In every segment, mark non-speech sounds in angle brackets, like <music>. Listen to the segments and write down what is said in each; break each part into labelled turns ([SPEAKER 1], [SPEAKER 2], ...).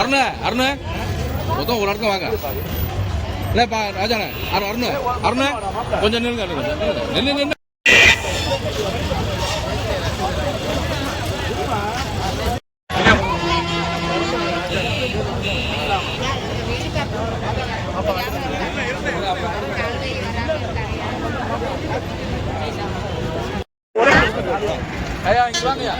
[SPEAKER 1] அருண அருண. மொத்தம் ஒரு இடத்துல வாங்க. இல்லப்பா ராஜாண்ணே. அரு அருண அருண. கொஞ்சம் நில்லுங்க நில்லு நில்லு அப்ப ஐயா இங்க வாங்கய்யா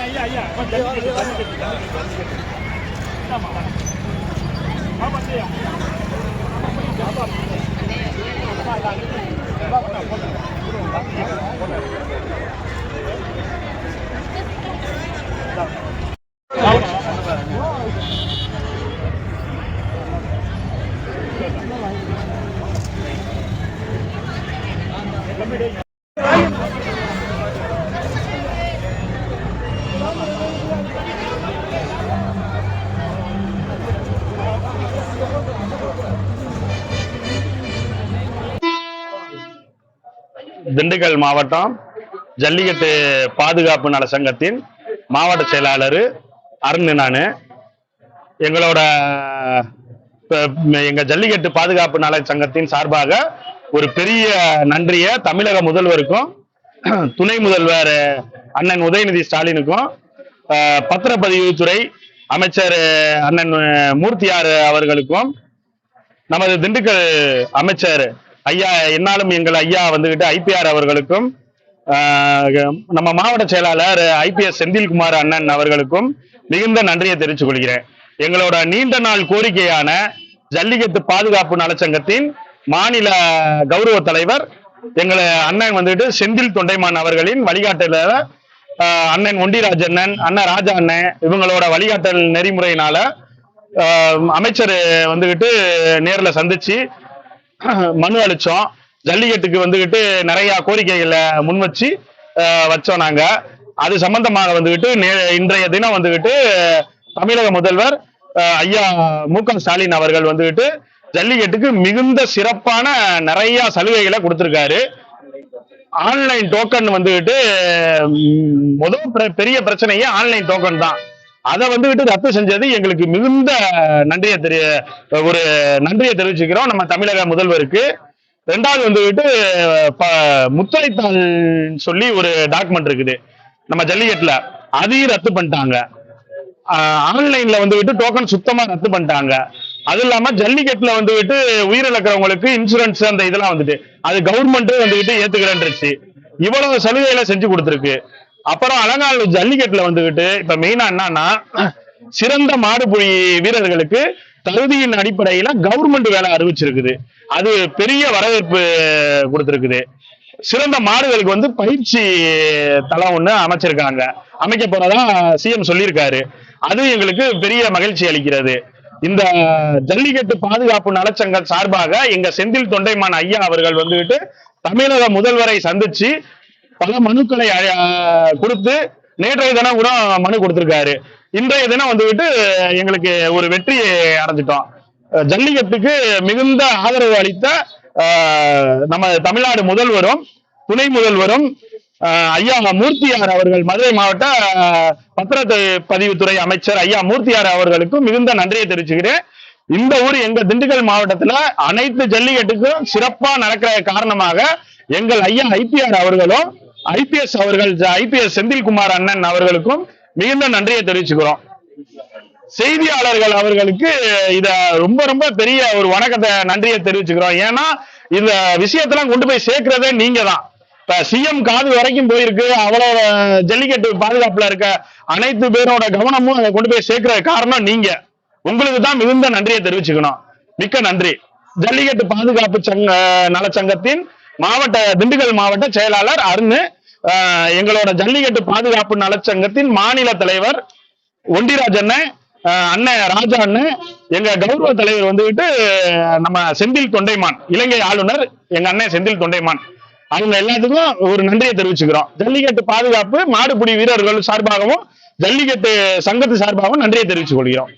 [SPEAKER 2] திண்டுக்கல் மாவட்டம் ஜல்லிக்கட்டு பாதுகாப்பு நல சங்கத்தின் மாவட்ட செயலாளர் அருண் நான். எங்களோட எங்கள் ஜல்லிக்கட்டு பாதுகாப்பு நல சங்கத்தின் சார்பாக ஒரு பெரிய நன்றியை தமிழக முதல்வருக்கும் துணை முதல்வர் அண்ணன் உதயநிதி ஸ்டாலினுக்கும் பத்திரப்பதிவுத்துறை அமைச்சர் அண்ணன் மூர்த்தியார் அவர்களுக்கும் நமது திண்டுக்கல் அமைச்சர் ஐயா என்னாலும் எங்கள் ஐயா வந்துகிட்டு ஐபிஆர் அவர்களுக்கும் நம்ம மாவட்ட செயலாளர் ஐபிஎஸ் செந்தில்குமார் அண்ணன் அவர்களுக்கும் மிகுந்த நன்றியை தெரிவித்துக் கொள்கிறேன். எங்களோட நீண்ட நாள் கோரிக்கையான ஜல்லிக்கட்டு பாதுகாப்பு நலச்சங்கத்தின் மாநில கௌரவ தலைவர் எங்களை அண்ணன் வந்துட்டு செந்தில் தொண்டைமான் அவர்களின் வழிகாட்டல அண்ணன் ஒண்டிராஜண்ணன் அண்ணன் ராஜா அண்ணன் இவங்களோட வழிகாட்டல் நெறிமுறையினால அமைச்சர் வந்துகிட்டு நேரில் சந்திச்சு <clears throat> மனு அளிச்சோம். ஜல்லிக்கட்டுக்கு வந்துகிட்டு நிறைய கோரிக்கைகளை முன் வச்சு வச்சோம் நாங்க. அது சம்பந்தமாக வந்துகிட்டு நே- இன்றைய தினம் வந்துகிட்டு தமிழக முதல்வர் ஐயா மு க ஸ்டாலின் அவர்கள் வந்துகிட்டு ஜல்லிக்கட்டுக்கு மிகுந்த சிறப்பான நிறைய சலுகைகளை கொடுத்திருக்காரு. ஆன்லைன் டோக்கன் வந்துகிட்டு முதல் பிர- பெரிய பிரச்சனையே ஆன்லைன் டோக்கன் தான். அதை வந்துகிட்டு ரத்து செஞ்சது எங்களுக்கு மிகுந்த நன்றியை தெரிய ஒரு நன்றியை தெரிவிச்சுக்கிறோம். நம்ம தமிழக முதல்வருக்கு. ரெண்டாவது வந்துகிட்டு ப- சொல்லி ஒரு டாக்குமெண்ட் இருக்குது. நம்ம ஜல்லிக்கட்டுல. அதையும் ரத்து பண்ணிட்டாங்க. ஆன்லைன்ல வந்துகிட்டு டோக்கன் சுத்தமா ரத்து பண்ணிட்டாங்க. அது இல்லாம ஜல்லிக்கட்டுல வந்துகிட்டு உயிரிழக்கிறவங்களுக்கு இன்சூரன்ஸ் அந்த இதெல்லாம் வந்துட்டு. அது கவர்மெண்ட்டும் வந்துகிட்டு ஏத்துக்கிறேன்ருச்சு இவ்வளவு சலுகைகளை செஞ்சு கொடுத்துருக்கு. அப்புறம் அலங்காநல்லூர் ஜல்லிக்கட்டுல வந்துகிட்டு இப்ப மெயினா என்னன்னா சிறந்த மாடுபுலி வீரர்களுக்கு தகுதியின் அடிப்படையில கவர்மெண்ட் வேலை அறிவிச்சிருக்குது. அது பெரிய வரவேற்பு கொடுத்திருக்குது. சிறந்த மாடுகளுக்கு வந்து பயிற்சி தளம் ஒண்ணு அமைச்சிருக்காங்க. அமைக்க போறதா சிஎம் சொல்லியிருக்காரு. அது எங்களுக்கு பெரிய மகிழ்ச்சி அளிக்கிறது. இந்த ஜல்லிக்கட்டு பாதுகாப்பு நலச்சங்கம் சார்பாக எங்க செந்தில் தொண்டைமான் ஐயா அவர்கள் வந்துகிட்டு தமிழக முதல்வரை சந்திச்சு பல மனுக்களை கொடுத்து நேற்றைய தினம் கூட மனு கொடுத்திருக்காரு. இன்றைய தினம் வந்துவிட்டு எங்களுக்கு ஒரு வெற்றி அடைஞ்சிட்டோம். ஜல்லிக்கட்டுக்கு மிகுந்த ஆதரவு அளித்த நம்ம தமிழ்நாடு முதல்வரும் துணை முதல்வரும் ஐயா மூர்த்தியார் அவர்கள் மதுரை மாவட்ட அஹ், பத்திரத்து பதிவுத்துறை அமைச்சர் ஐயா மூர்த்தியார் அவர்களுக்கும் மிகுந்த நன்றியை தெரிவிச்சுக்கிறேன். இந்த ஊர் எங்க திண்டுக்கல் மாவட்டத்துல அனைத்து ஜல்லிக்கட்டுக்கும் சிறப்பா நடக்கிற காரணமாக எங்கள் ஐயா ஐபிஆர் அவர்களும் ஐபிஎஸ் அவர்கள் ஐபிஎஸ் செந்தில்குமார் அண்ணன் அவர்களுக்கும் மிகுந்த நன்றியை தெரிவிச்சுக்கிறோம். செய்தியாளர்கள் அவர்களுக்கு இத ரொம்ப ரொம்ப பெரிய ஒரு வணக்கத்தை நன்றியை தெரிவிச்சுக்கிறோம். ஏன்னா இந்த விஷயத்தெல்லாம் கொண்டு போய் சேர்க்கிறதே நீங்க தான் இப்ப சிஎம் காது வரைக்கும் போயிருக்கு அவரோட ஜல்லிக்கட்டு பாதுகாப்புல இருக்க அனைத்து பேரோட கவனமும் அதை கொண்டு போய் சேர்க்கிற காரணம் நீங்க. உங்களுக்கு தான் மிகுந்த நன்றியை தெரிவிச்சுக்கணும். மிக்க நன்றி. ஜல்லிக்கட்டு பாதுகாப்பு சங்க நலச்சங்கத்தின் மாவட்ட திண்டுக்கல் மாவட்ட செயலாளர் அருண் எங்களோட ஜல்லிக்கட்டு பாதுகாப்பு நலச்சங்கத்தின் மாநில தலைவர் ஒண்டிராஜ் அண்ணன் அண்ணன் ராஜா அண்ணன் எங்க கௌரவ தலைவர் வந்துகிட்டு நம்ம செந்தில் தொண்டைமான் இலங்கை ஆளுநர் எங்க அண்ணன் செந்தில் தொண்டைமான். அவங்க எல்லாத்துக்கும் ஒரு நன்றியை தெரிவிச்சுக்கிறோம். ஜல்லிக்கட்டு பாதுகாப்பு மாடுபிடி வீரர்கள் சார்பாகவும் ஜல்லிக்கட்டு சங்கத்து சார்பாகவும் நன்றியை தெரிவித்துக் கொள்கிறோம்